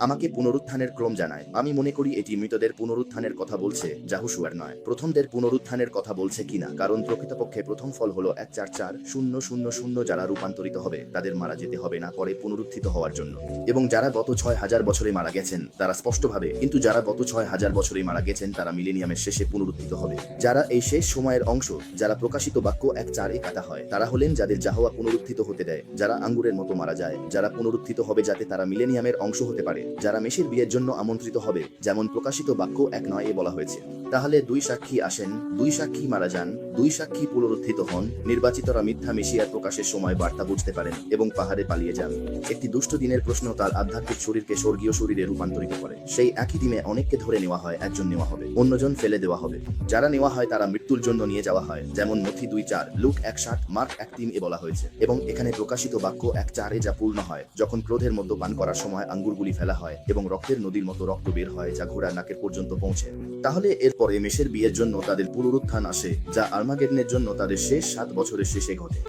আমাকে পুনরুত্থানের ক্রম জানায়। আমি মনে করি এটি মৃতদের পুনরুত্থানের কথা বলছে জাহুশুয়ার নয়। প্রথমদের পুনরুত্থানের কথা বলছে কিনা কারণ প্রকৃতপক্ষে প্রথম ফল হলো এক চার চার শূন্য শূন্য শূন্য যারা রূপান্তরিত হবে, তাদের মারা যেতে হবে না পরে পুনরুত্থিত হওয়ার জন্য। এবং যারা গত ছয় হাজার বছরে মারা গেছেন, তারা স্পষ্টভাবে, কিন্তু যারা গত ছয় হাজার বছরে মারা গেছেন, তারা মিলেনিয়ামের শেষে পুনরুত্থিত হবে। যারা এই শেষ সময়ের অংশ, যারা প্রকাশিত বাক্য এক চারে কাটা হয়, তারা হলেন যাদের জাহওয়া পুনরুত্থিত হতে দেয়, যারা আঙ্গুরের মতো মারা যায়, যারা পুনরুত্থিত হবে যাতে তারা মিলেনিয়ামের অংশ হতে পারে। যারা মেষের বিয়ের জন্য আমন্ত্রিত হবে, যেমন প্রকাশিত বাক্য এক নয় এ বলা হয়েছে। তাহলে দুই সাক্ষী আসেন, দুই সাক্ষী মারা যান, দুই সাক্ষী পুনরুত্থিত হন, নির্বাচিতরা মিথ্যা মেশিয়ার প্রকাশের সময় বার্তা বুঝতে পারেন এবং পাহাড়ে পালিয়ে যান। একটি দুষ্ট দিনের প্রশ্ন তার আধ্যাত্মিক শরীরকে স্বর্গীয় শরীরে রূপান্তরিত করে। সেই একই দিনে অনেককে ধরে নেওয়া হয়, একজন নেওয়া হবে, অন্যজন ফেলে দেওয়া হবে। যারা নেওয়া হয় তারা মৃত্যুর জন্য নিয়ে যাওয়া হয়, যেমন নথি দুই চার, লুক এক সাত মার্ক এক তিন এ বলা হয়েছে। এবং এখানে প্রকাশিত বাক্য এক চারে যা পূর্ণ হয়, যখন ক্রোধের মধ্যে পান করার সময় আঙ্গুরগুলি ফেলা হয় এবং রক্তের নদীর মতো রক্ত বের হয় যা ঘোড়ার নাকের পর্যন্ত পৌঁছে। তাহলে এরপরে মেষের বিয়ের জন্য তাদের পুনরুত্থান আসে, যা আর্মাগেডনের জন্য তাদের শেষ সাত বছরের শেষে ঘটে।